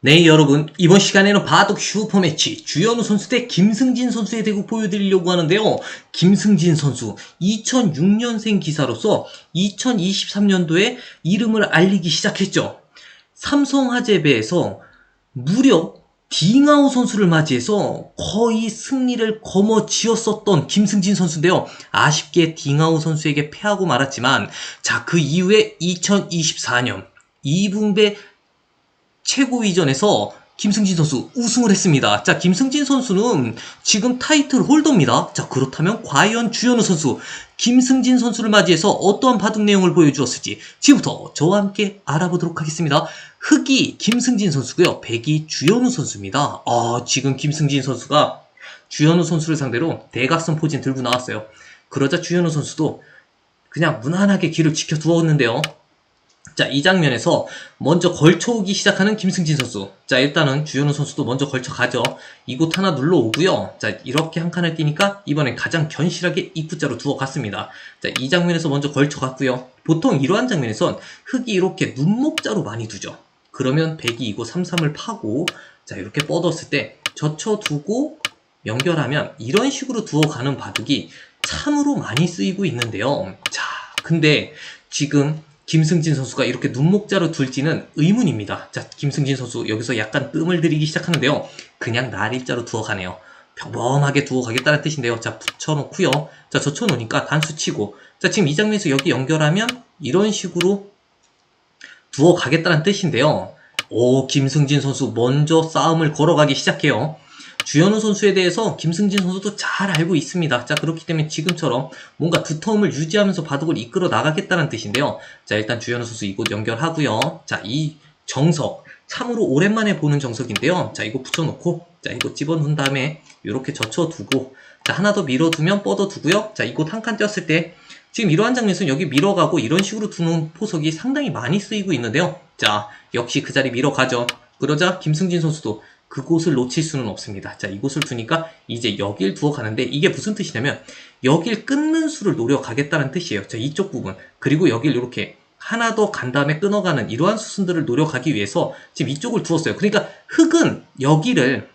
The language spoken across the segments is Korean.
네 여러분 이번 시간에는 바둑 슈퍼매치 주현우 선수 대 김승진 선수의 대국 보여드리려고 하는데요 김승진 선수 2006년생 기사로서 2023년도에 이름을 알리기 시작했죠 삼성화재배에서 무려 딩아우 선수를 맞이해서 거의 승리를 거머쥐었었던 김승진 선수인데요. 아쉽게 딩아우 선수에게 패하고 말았지만 자 그 이후에 2024년 이붕배 최고위전에서 김승진 선수 우승을 했습니다. 자, 김승진 선수는 지금 타이틀 홀더입니다. 자, 그렇다면 과연 주현우 선수, 김승진 선수를 맞이해서 어떠한 바둑 내용을 보여주었을지 지금부터 저와 함께 알아보도록 하겠습니다. 흑이 김승진 선수고요. 백이 주현우 선수입니다. 아, 지금 김승진 선수가 주현우 선수를 상대로 대각선 포진 들고 나왔어요. 그러자 주현우 선수도 그냥 무난하게 길을 지켜두었는데요. 자, 이 장면에서 먼저 걸쳐오기 시작하는 김승진 선수. 자, 일단은 주현우 선수도 먼저 걸쳐가죠. 이곳 하나 눌러오고요. 자, 이렇게 한 칸을 뛰니까 이번엔 가장 견실하게 입구자로 두어갔습니다. 자, 이 장면에서 먼저 걸쳐갔고요. 보통 이러한 장면에선 흑이 이렇게 눈목자로 많이 두죠. 그러면 백이 이곳 3-3을 파고 자, 이렇게 뻗었을 때 젖혀두고 연결하면 이런 식으로 두어가는 바둑이 참으로 많이 쓰이고 있는데요. 자, 근데 지금 김승진 선수가 이렇게 눈목자로 둘지는 의문입니다. 자, 김승진 선수 여기서 약간 뜸을 들이기 시작하는데요. 그냥 날 일자로 두어 가네요. 평범하게 두어 가겠다는 뜻인데요. 자, 붙여놓고요. 자, 젖혀놓으니까 단수 치고. 자, 지금 이 장면에서 여기 연결하면 이런 식으로 두어 가겠다는 뜻인데요. 오, 김승진 선수 먼저 싸움을 걸어가기 시작해요. 주현우 선수에 대해서 김승진 선수도 잘 알고 있습니다. 자, 그렇기 때문에 지금처럼 뭔가 두터움을 유지하면서 바둑을 이끌어 나가겠다는 뜻인데요. 자, 일단 주현우 선수 이곳 연결하고요. 자, 이 정석. 참으로 오랜만에 보는 정석인데요. 자, 이거 붙여놓고, 자, 이거 집어넣은 다음에 이렇게 젖혀두고, 자, 하나 더 밀어두면 뻗어두고요. 자, 이곳 한 칸 띄었을 때, 지금 이러한 장면에서는 여기 밀어가고 이런 식으로 두는 포석이 상당히 많이 쓰이고 있는데요. 자, 역시 그 자리 밀어가죠. 그러자 김승진 선수도 그곳을 놓칠 수는 없습니다. 자, 이곳을 두니까 이제 여길 두어 가는데 이게 무슨 뜻이냐면 여길 끊는 수를 노려가겠다는 뜻이에요. 자, 이쪽 부분. 그리고 여길 이렇게 하나 더 간 다음에 끊어가는 이러한 수순들을 노려가기 위해서 지금 이쪽을 두었어요. 그러니까 흙은 여기를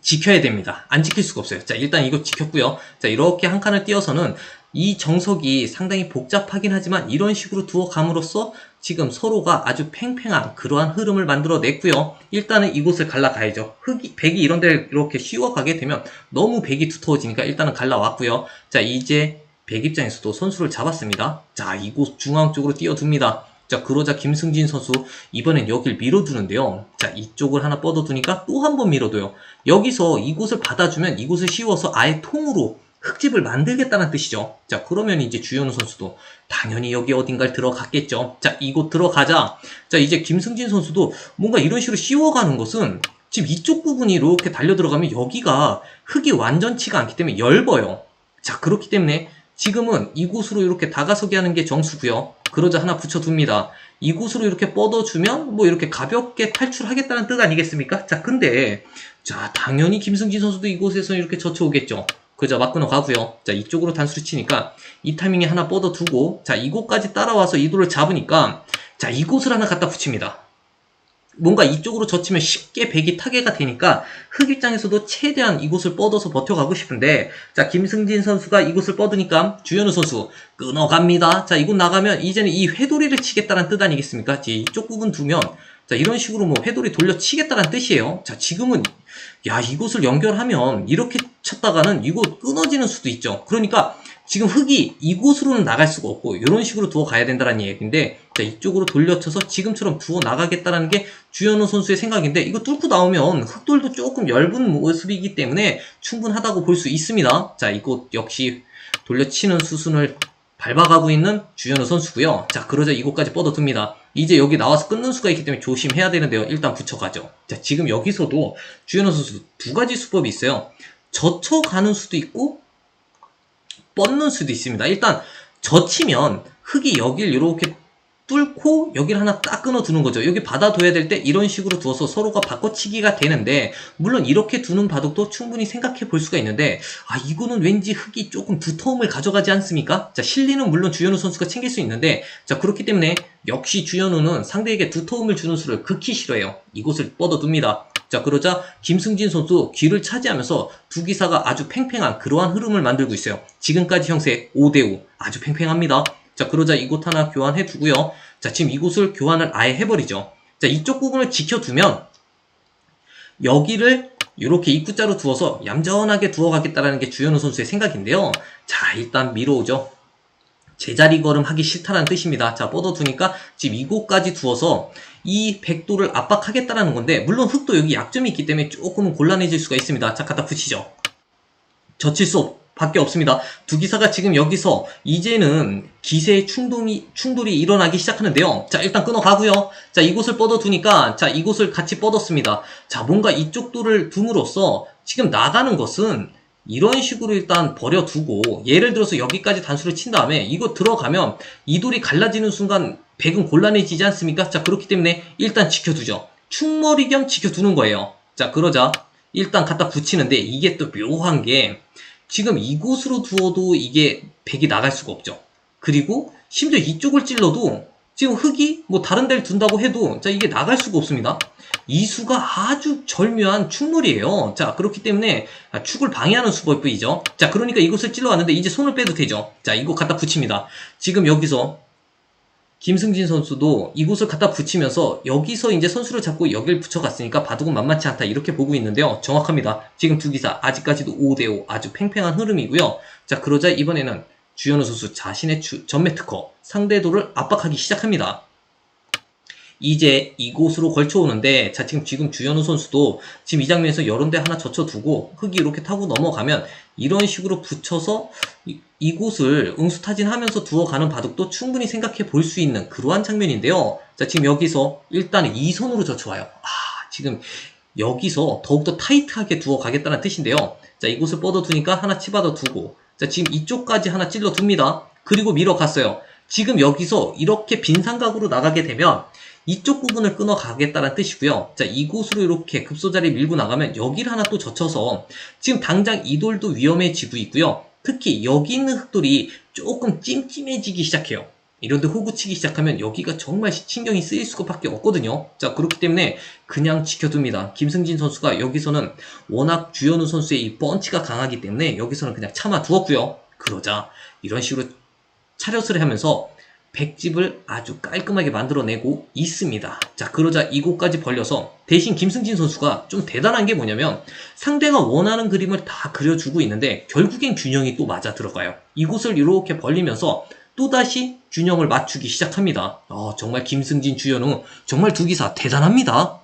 지켜야 됩니다. 안 지킬 수가 없어요. 자, 일단 이거 지켰고요. 자, 이렇게 한 칸을 띄어서는 이 정석이 상당히 복잡하긴 하지만 이런 식으로 두어 감으로써 지금 서로가 아주 팽팽한 그러한 흐름을 만들어 냈고요. 일단은 이곳을 갈라가야죠. 흙이, 백이 이런 데를 이렇게 씌워가게 되면 너무 백이 두터워지니까 일단은 갈라왔고요. 자, 이제 백 입장에서도 선수를 잡았습니다. 자, 이곳 중앙 쪽으로 띄워둡니다. 자, 그러자 김승진 선수 이번엔 여길 밀어두는데요. 자, 이쪽을 하나 뻗어두니까 또 한 번 밀어둬요. 여기서 이곳을 받아주면 이곳을 씌워서 아예 통으로 흙집을 만들겠다는 뜻이죠. 자, 그러면 이제 주현우 선수도 당연히 여기 어딘가를 들어갔겠죠. 자, 이곳 들어가자. 자, 이제 김승진 선수도 뭔가 이런 식으로 씌워가는 것은 지금 이쪽 부분이 이렇게 달려 들어가면 여기가 흙이 완전치가 않기 때문에 엷어요. 자, 그렇기 때문에 지금은 이곳으로 이렇게 다가서게 하는 게 정수고요. 그러자 하나 붙여둡니다. 이곳으로 이렇게 뻗어주면 뭐 이렇게 가볍게 탈출하겠다는 뜻 아니겠습니까? 자, 근데 자, 당연히 김승진 선수도 이곳에서 이렇게 젖혀오겠죠. 그저 맞고는 가고요. 자, 이쪽으로 단수를 치니까 이 타이밍에 하나 뻗어두고 자, 이곳까지 따라와서 이 돌을 잡으니까 자, 이곳을 하나 갖다 붙입니다. 뭔가 이쪽으로 젖히면 쉽게 백이 타개가 되니까 흑 입장에서도 최대한 이곳을 뻗어서 버텨가고 싶은데 자 김승진 선수가 이곳을 뻗으니까 주현우 선수 끊어갑니다. 자 이곳 나가면 이제는 이 회돌이를 치겠다는 뜻 아니겠습니까? 이쪽 부분 두면 자 이런 식으로 뭐 회돌이 돌려 치겠다는 뜻이에요. 자 지금은 야 이곳을 연결하면 이렇게 쳤다가는 이곳 끊어지는 수도 있죠. 그러니까 지금 흙이 이곳으로는 나갈 수가 없고 이런 식으로 두어 가야 된다는 얘기인데 자 이쪽으로 돌려쳐서 지금처럼 두어 나가겠다는 게 주현우 선수의 생각인데 이거 뚫고 나오면 흙돌도 조금 엷은 모습이기 때문에 충분하다고 볼 수 있습니다. 자 이곳 역시 돌려치는 수순을 밟아가고 있는 주현우 선수고요. 자 그러자 이곳까지 뻗어둡니다. 이제 여기 나와서 끊는 수가 있기 때문에 조심해야 되는데요. 일단 붙여가죠. 자 지금 여기서도 주현우 선수 두 가지 수법이 있어요. 젖혀가는 수도 있고 뻗는 수도 있습니다. 일단 젖히면 흙이 여길 이렇게 뚫고 여기를 하나 딱 끊어두는 거죠. 여기 받아둬야 될 때 이런 식으로 두어서 서로가 바꿔치기가 되는데 물론 이렇게 두는 바둑도 충분히 생각해 볼 수가 있는데 아 이거는 왠지 흙이 조금 두터움을 가져가지 않습니까? 자 실리는 물론 주현우 선수가 챙길 수 있는데 자 그렇기 때문에 역시 주현우는 상대에게 두터움을 주는 수를 극히 싫어해요. 이곳을 뻗어둡니다. 자 그러자 김승진 선수 귀를 차지하면서 두 기사가 아주 팽팽한 그러한 흐름을 만들고 있어요. 지금까지 형세 5대5 아주 팽팽합니다. 자 그러자 이곳 하나 교환해 두고요. 자 지금 이곳을 교환을 아예 해버리죠. 자 이쪽 부분을 지켜두면 여기를 이렇게 입구자로 두어서 얌전하게 두어가겠다라는 게 주현우 선수의 생각인데요. 자 일단 밀어오죠. 제자리 걸음 하기 싫다라는 뜻입니다. 자 뻗어두니까 지금 이곳까지 두어서 이 백도를 압박하겠다라는 건데 물론 흙도 여기 약점이 있기 때문에 조금은 곤란해질 수가 있습니다. 자 갖다 붙이죠. 젖힐 수 없- 밖에 없습니다. 두 기사가 지금 여기서 이제는 기세의 충동이, 충돌이 일어나기 시작하는데요. 자, 일단 끊어가고요. 자, 이곳을 뻗어두니까, 자, 이곳을 같이 뻗었습니다. 자, 뭔가 이쪽 돌을 둠으로써 지금 나가는 것은 이런 식으로 일단 버려두고, 예를 들어서 여기까지 단수를 친 다음에 이거 들어가면 이 돌이 갈라지는 순간 백은 곤란해지지 않습니까? 자, 그렇기 때문에 일단 지켜두죠. 충머리 겸 지켜두는 거예요. 자, 그러자 일단 갖다 붙이는데 이게 또 묘한 게 지금 이곳으로 두어도 이게 백이 나갈 수가 없죠. 그리고 심지어 이쪽을 찔러도 지금 흙이 뭐 다른 데를 둔다고 해도 자 이게 나갈 수가 없습니다. 이 수가 아주 절묘한 축물이에요. 자 그렇기 때문에 아, 축을 방해하는 수법이죠. 자 그러니까 이곳을 찔러왔는데 이제 손을 빼도 되죠. 자 이거 갖다 붙입니다. 지금 여기서 김승진 선수도 이곳을 갖다 붙이면서 여기서 이제 선수를 잡고 여기를 붙여갔으니까 바둑은 만만치 않다 이렇게 보고 있는데요. 정확합니다. 지금 두 기사 아직까지도 5대5 아주 팽팽한 흐름이고요. 자 그러자 이번에는 주현우 선수 자신의 주- 전매 특허 상대도를 압박하기 시작합니다. 이제 이곳으로 걸쳐오는데 자 지금 지금 주현우 선수도 지금 이 장면에서 여러 대 하나 젖혀두고 흙이 이렇게 타고 넘어가면 이런 식으로 붙여서 이, 이곳을 응수타진하면서 두어가는 바둑도 충분히 생각해 볼 수 있는 그러한 장면인데요. 자 지금 여기서 일단 이 손으로 젖혀와요. 아 지금 여기서 더욱더 타이트하게 두어 가겠다는 뜻인데요. 자 이곳을 뻗어두니까 하나 치받아 두고 자 지금 이쪽까지 하나 찔러 둡니다. 그리고 밀어 갔어요. 지금 여기서 이렇게 빈 삼각으로 나가게 되면 이쪽 부분을 끊어 가겠다는 뜻이고요. 자, 이곳으로 이렇게 급소자리 밀고 나가면 여기를 하나 또 젖혀서 지금 당장 이 돌도 위험해지고 있고요. 특히 여기 있는 흙돌이 조금 찜찜해지기 시작해요. 이런데 호구 치기 시작하면 여기가 정말 신경이 쓰일 수밖에 없거든요. 자, 그렇기 때문에 그냥 지켜둡니다. 김승진 선수가 여기서는 워낙 주현우 선수의 이 펀치가 강하기 때문에 여기서는 그냥 참아 두었고요. 그러자 이런 식으로 차렷을 하면서 백집을 아주 깔끔하게 만들어내고 있습니다. 자, 그러자 이곳까지 벌려서 대신 김승진 선수가 좀 대단한 게 뭐냐면 상대가 원하는 그림을 다 그려주고 있는데 결국엔 균형이 또 맞아 들어가요. 이곳을 이렇게 벌리면서 또다시 균형을 맞추기 시작합니다. 어, 정말 김승진 주연우 정말 두 기사 대단합니다.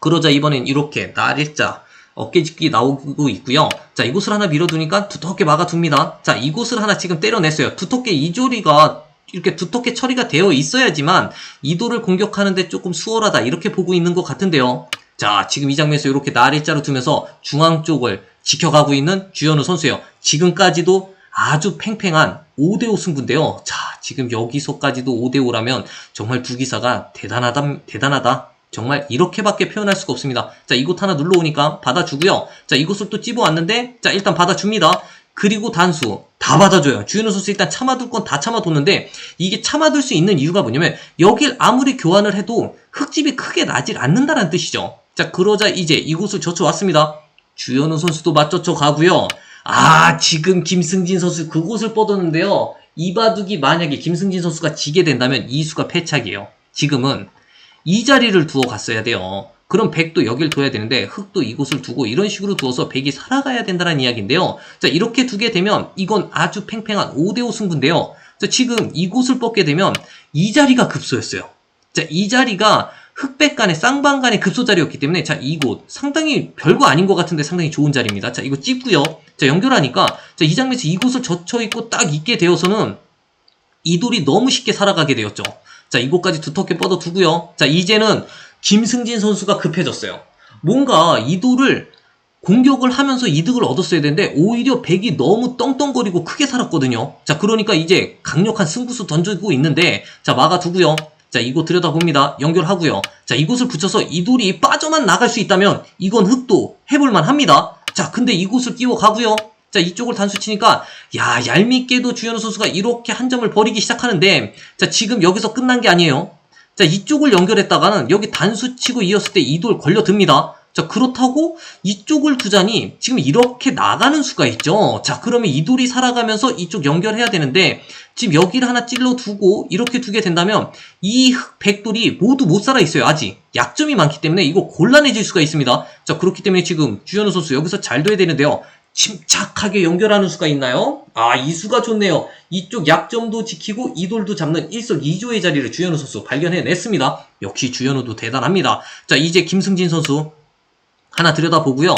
그러자 이번엔 이렇게 날일자 어깨짓기 나오고 있고요. 자, 이곳을 하나 밀어두니까 두텁게 막아둡니다. 자, 이곳을 하나 지금 때려냈어요. 두텁게 이조리가 이렇게 두텁게 처리가 되어 있어야지만 이도를 공격하는데 조금 수월하다 이렇게 보고 있는 것 같은데요. 자, 지금 이 장면에서 이렇게 날일자로 두면서 중앙 쪽을 지켜가고 있는 주현우 선수예요. 지금까지도 아주 팽팽한 5대5 승부인데요. 자, 지금 여기서까지도 5대5라면 정말 두 기사가 대단하다, 대단하다. 정말 이렇게밖에 표현할 수가 없습니다. 자, 이곳 하나 눌러오니까 받아주고요. 자, 이곳을 또 찝어왔는데, 자, 일단 받아줍니다. 그리고 단수 다 받아줘요. 주현우 선수 일단 참아둘 건 다 참아뒀는데 이게 참아둘 수 있는 이유가 뭐냐면 여길 아무리 교환을 해도 흙집이 크게 나질 않는다는 뜻이죠. 자 그러자 이제 이곳을 젖혀왔습니다. 주현우 선수도 맞젖혀 가고요. 아 지금 김승진 선수 그곳을 뻗었는데요. 이 바둑이 만약에 김승진 선수가 지게 된다면 이수가 패착이에요. 지금은 이 자리를 두어 갔어야 돼요. 그럼 백도 여길 둬야 되는데 흙도 이곳을 두고 이런 식으로 두어서 백이 살아가야 된다는 이야기인데요. 자 이렇게 두게 되면 이건 아주 팽팽한 5대5 승부인데요. 자 지금 이곳을 뻗게 되면 이 자리가 급소였어요. 자이 자리가 흑백 간의 쌍방 간의 급소 자리였기 때문에 자 이곳 상당히 별거 아닌 것 같은데 상당히 좋은 자리입니다. 자 이거 찍고요. 자 연결하니까 자 이 장면에서 이곳을 젖혀 있고 딱 있게 되어서는 이 돌이 너무 쉽게 살아가게 되었죠. 자, 이곳까지 두텁게 뻗어 두고요. 자, 이제는 김승진 선수가 급해졌어요. 뭔가 이 돌을 공격을 하면서 이득을 얻었어야 되는데 오히려 백이 너무 떵떵거리고 크게 살았거든요. 자, 그러니까 이제 강력한 승부수 던지고 있는데 자, 막아두고요. 자, 이곳 들여다봅니다. 연결하고요. 자, 이곳을 붙여서 이 돌이 빠져만 나갈 수 있다면 이건 흑도 해볼만 합니다. 자, 근데 이곳을 끼워 가고요. 자, 이쪽을 단수 치니까 야, 얄밉게도 주현우 선수가 이렇게 한 점을 버리기 시작하는데 자, 지금 여기서 끝난 게 아니에요. 자, 이쪽을 연결했다가는 여기 단수 치고 이었을 때 이 돌 걸려듭니다. 자, 그렇다고 이쪽을 두자니 지금 이렇게 나가는 수가 있죠. 자, 그러면 이 돌이 살아가면서 이쪽 연결해야 되는데 지금 여기를 하나 찔러 두고 이렇게 두게 된다면 이 흑- 백돌이 모두 못 살아 있어요. 아직 약점이 많기 때문에 이거 곤란해질 수가 있습니다. 자, 그렇기 때문에 지금 주현우 선수 여기서 잘 둬야 되는데요. 침착하게 연결하는 수가 있나요? 아, 이 수가 좋네요. 이쪽 약점도 지키고 이돌도 잡는 일석이조의 자리를 주현우 선수 발견해냈습니다. 역시 주현우도 대단합니다. 자, 이제 김승진 선수 하나 들여다보고요.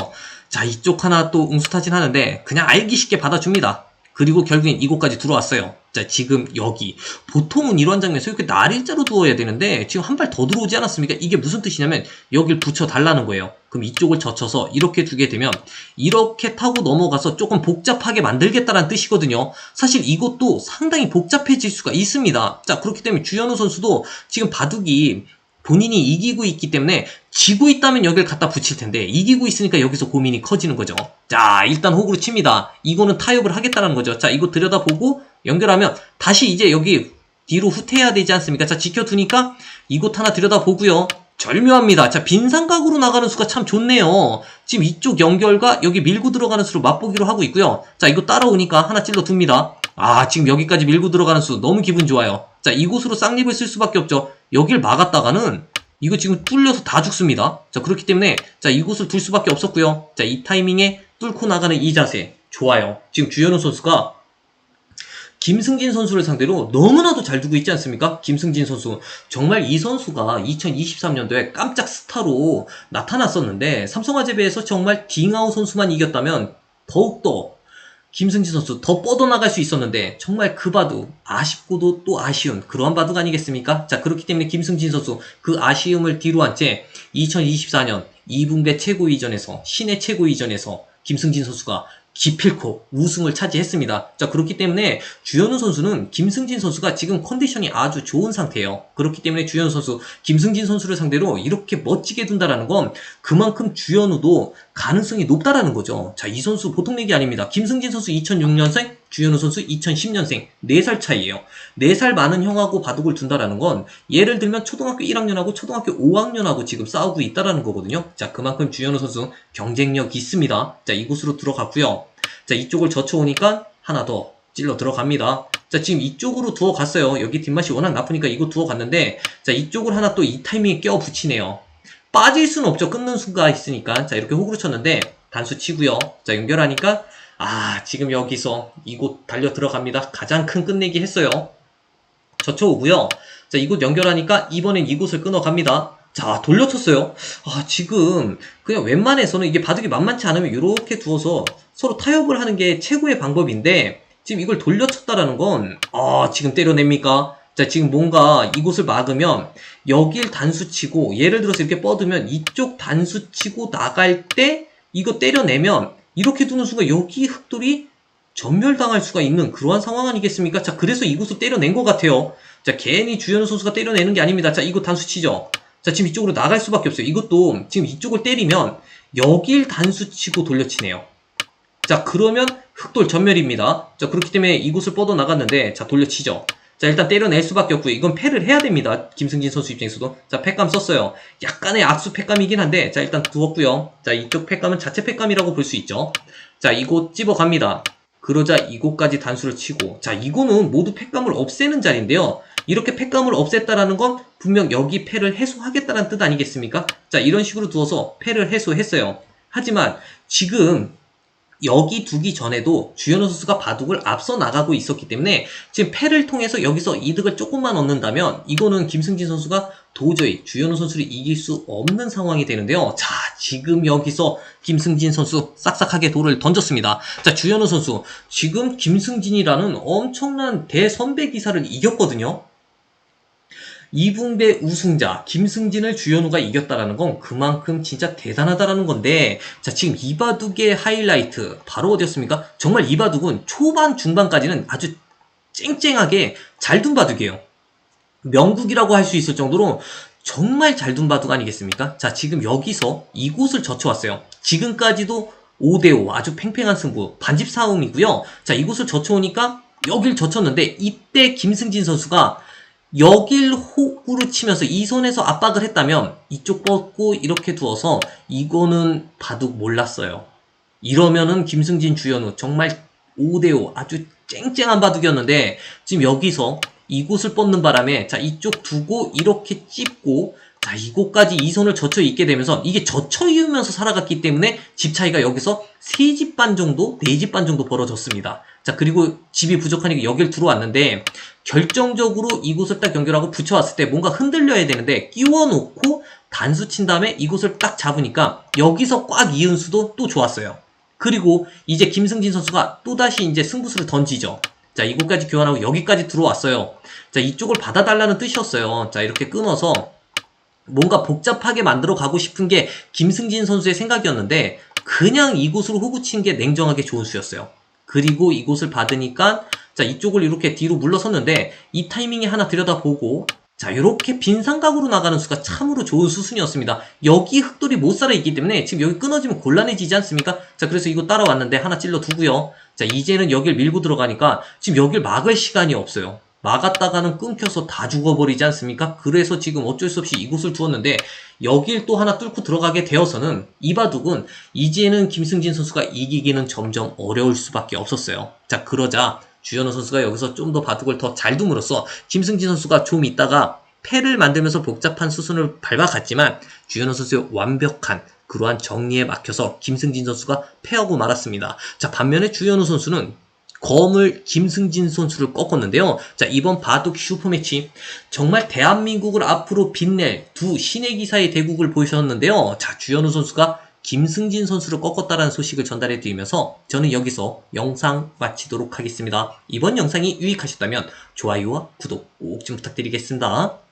자, 이쪽 하나 또 응수타진 하는데 그냥 알기 쉽게 받아줍니다. 그리고 결국엔 이곳까지 들어왔어요. 자, 지금 여기. 보통은 이런 장면에서 이렇게 날일자로 두어야 되는데 지금 한 발 더 들어오지 않았습니까? 이게 무슨 뜻이냐면 여길 붙여달라는 거예요. 그럼 이쪽을 젖혀서 이렇게 두게 되면 이렇게 타고 넘어가서 조금 복잡하게 만들겠다는 뜻이거든요. 사실 이것도 상당히 복잡해질 수가 있습니다. 자, 그렇기 때문에 주현우 선수도 지금 바둑이 본인이 이기고 있기 때문에 지고 있다면 여기를 갖다 붙일 텐데 이기고 있으니까 여기서 고민이 커지는 거죠. 자, 일단 호구로 칩니다. 이거는 타협을 하겠다는 거죠. 자, 이거 들여다보고 연결하면 다시 이제 여기 뒤로 후퇴해야 되지 않습니까? 자, 지켜두니까 이곳 하나 들여다보고요. 절묘합니다. 자, 빈상각으로 나가는 수가 참 좋네요. 지금 이쪽 연결과 여기 밀고 들어가는 수로 맛보기로 하고 있고요. 자, 이거 따라오니까 하나 찔러 둡니다. 아, 지금 여기까지 밀고 들어가는 수 너무 기분 좋아요. 자, 이곳으로 쌍립을 쓸 수밖에 없죠. 여길 막았다가는 이거 지금 뚫려서 다 죽습니다. 자, 그렇기 때문에 자, 이곳을 둘 수밖에 없었고요. 자, 이 타이밍에 뚫고 나가는 이 자세 좋아요. 지금 주현우 선수가 김승진 선수를 상대로 너무나도 잘 두고 있지 않습니까? 김승진 선수. 정말 이 선수가 2023년도에 깜짝 스타로 나타났었는데 삼성화재배에서 정말 딩아우 선수만 이겼다면 더욱더 김승진 선수 더 뻗어나갈 수 있었는데 정말 그 바둑 아쉽고도 또 아쉬운 그러한 바둑 아니겠습니까? 자 그렇기 때문에 김승진 선수 그 아쉬움을 뒤로 한 채 2024년 2분배 최고위전에서 신의 최고위전에서 김승진 선수가 기필코 우승을 차지했습니다. 자 그렇기 때문에 주현우 선수는 김승진 선수가 지금 컨디션이 아주 좋은 상태예요. 그렇기 때문에 주현우 선수 김승진 선수를 상대로 이렇게 멋지게 둔다라는 건 그만큼 주현우도 가능성이 높다라는 거죠. 자, 이 선수 보통 얘기 아닙니다. 김승진 선수 2006년생, 주현우 선수 2010년생, 4살 차이예요. 4살 많은 형하고 바둑을 둔다라는 건 예를 들면 초등학교 1학년하고 초등학교 5학년하고 지금 싸우고 있다라는 거거든요. 자, 그만큼 주현우 선수 경쟁력 있습니다. 자, 이곳으로 들어갔고요. 자, 이쪽을 젖혀오니까 하나 더 찔러 들어갑니다. 자, 지금 이쪽으로 두어 갔어요. 여기 뒷맛이 워낙 나쁘니까 이거 두어 갔는데, 자, 이쪽을 하나 또 이 타이밍에 껴 붙이네요. 빠질 수는 없죠. 끊는 수가 있으니까. 자, 이렇게 호구로 쳤는데, 단수 치고요. 자, 연결하니까, 아, 지금 여기서 이곳 달려 들어갑니다. 가장 큰 끝내기 했어요. 젖혀오고요. 자, 이곳 연결하니까 이번엔 이곳을 끊어갑니다. 자, 돌려쳤어요. 아, 지금 그냥 웬만해서는 이게 바둑이 만만치 않으면 이렇게 두어서 서로 타협을 하는 게 최고의 방법인데 지금 이걸 돌려쳤다라는 건 아, 지금 때려냅니까? 자, 지금 뭔가 이곳을 막으면 여길 단수 치고 예를 들어서 이렇게 뻗으면 이쪽 단수 치고 나갈 때 이거 때려내면 이렇게 두는 순간 여기 흑돌이 전멸당할 수가 있는 그러한 상황 아니겠습니까? 자, 그래서 이곳을 때려낸 것 같아요. 자, 괜히 주현우 선수가 때려내는 게 아닙니다. 자, 이거 단수 치죠. 자, 지금 이쪽으로 나갈 수밖에 없어요. 이것도 지금 이쪽을 때리면 여길 단수 치고 돌려치네요. 자, 그러면 흑돌 전멸입니다. 자, 그렇기 때문에 이곳을 뻗어 나갔는데, 자, 돌려치죠. 자, 일단 때려낼 수밖에 없고요. 이건 패를 해야 됩니다. 김승진 선수 입장에서도. 자, 패감 썼어요. 약간의 악수 패감이긴 한데, 자, 일단 두었고요. 자, 이쪽 패감은 자체 패감이라고 볼 수 있죠. 자, 이곳 집어갑니다. 그러자 이곳까지 단수를 치고, 자, 이거는 모두 패감을 없애는 자리인데요. 이렇게 패감을 없앴다라는 건 분명 여기 패를 해소하겠다는 뜻 아니겠습니까? 자, 이런 식으로 두어서 패를 해소했어요. 하지만 지금 여기 두기 전에도 주현우 선수가 바둑을 앞서 나가고 있었기 때문에 지금 패를 통해서 여기서 이득을 조금만 얻는다면 이거는 김승진 선수가 도저히 주현우 선수를 이길 수 없는 상황이 되는데요. 자, 지금 여기서 김승진 선수 싹싹하게 돌을 던졌습니다. 자, 주현우 선수 지금 김승진이라는 엄청난 대선배 기사를 이겼거든요. 이붕배 우승자 김승진을 주현우가 이겼다라는 건 그만큼 진짜 대단하다라는 건데 자 지금 이바둑의 하이라이트 바로 어디였습니까? 정말 이바둑은 초반 중반까지는 아주 쨍쨍하게 잘 둔 바둑이에요. 명국이라고 할 수 있을 정도로 정말 잘 둔 바둑 아니겠습니까? 자 지금 여기서 이곳을 젖혀왔어요. 지금까지도 5대5 아주 팽팽한 승부 반집 싸움이고요. 자 이곳을 젖혀오니까 여길 젖혔는데 이때 김승진 선수가 여길 호구로 치면서 이 손에서 압박을 했다면 이쪽 뻗고 이렇게 두어서 이거는 바둑 몰랐어요. 이러면은 김승진 주현우 정말 5대5 아주 쨍쨍한 바둑이었는데 지금 여기서 이곳을 뻗는 바람에 자 이쪽 두고 이렇게 찝고 자 이곳까지 이 손을 젖혀 있게 되면서 이게 젖혀 있으면서 살아갔기 때문에 집 차이가 여기서 3집 반 정도 4집 반 정도 벌어졌습니다 자 그리고 집이 부족하니까 여길 들어왔는데 결정적으로 이곳을 딱 연결하고 붙여왔을 때 뭔가 흔들려야 되는데 끼워놓고 단수 친 다음에 이곳을 딱 잡으니까 여기서 꽉 이은 수도 또 좋았어요. 그리고 이제 김승진 선수가 또다시 이제 승부수를 던지죠. 자 이곳까지 교환하고 여기까지 들어왔어요. 자 이쪽을 받아달라는 뜻이었어요. 자 이렇게 끊어서 뭔가 복잡하게 만들어 가고 싶은 게 김승진 선수의 생각이었는데 그냥 이곳으로 호구 치는 게 냉정하게 좋은 수였어요. 그리고 이곳을 받으니까 자 이쪽을 이렇게 뒤로 물러섰는데 이 타이밍에 하나 들여다보고 자 이렇게 빈 삼각으로 나가는 수가 참으로 좋은 수순이었습니다. 여기 흑돌이 못 살아 있기 때문에 지금 여기 끊어지면 곤란해지지 않습니까? 자 그래서 이거 따라왔는데 하나 찔러 두고요. 자 이제는 여길 밀고 들어가니까 지금 여길 막을 시간이 없어요. 막았다가는 끊겨서 다 죽어버리지 않습니까? 그래서 지금 어쩔 수 없이 이곳을 두었는데 여길 또 하나 뚫고 들어가게 되어서는 이 바둑은 이제는 김승진 선수가 이기기는 점점 어려울 수밖에 없었어요. 자 그러자 주현우 선수가 여기서 좀 더 바둑을 더 잘 둠으로써 김승진 선수가 좀 있다가 패를 만들면서 복잡한 수순을 밟아갔지만 주현우 선수의 완벽한 그러한 정리에 막혀서 김승진 선수가 패하고 말았습니다. 자 반면에 주현우 선수는 검을 김승진 선수를 꺾었는데요. 자, 이번 바둑 슈퍼매치 정말 대한민국을 앞으로 빛낼 두 신의 기사의 대국을 보여주셨는데요. 자, 주현우 선수가 김승진 선수를 꺾었다는 소식을 전달해 드리면서 저는 여기서 영상 마치도록 하겠습니다. 이번 영상이 유익하셨다면 좋아요와 구독 꼭 좀 부탁드리겠습니다.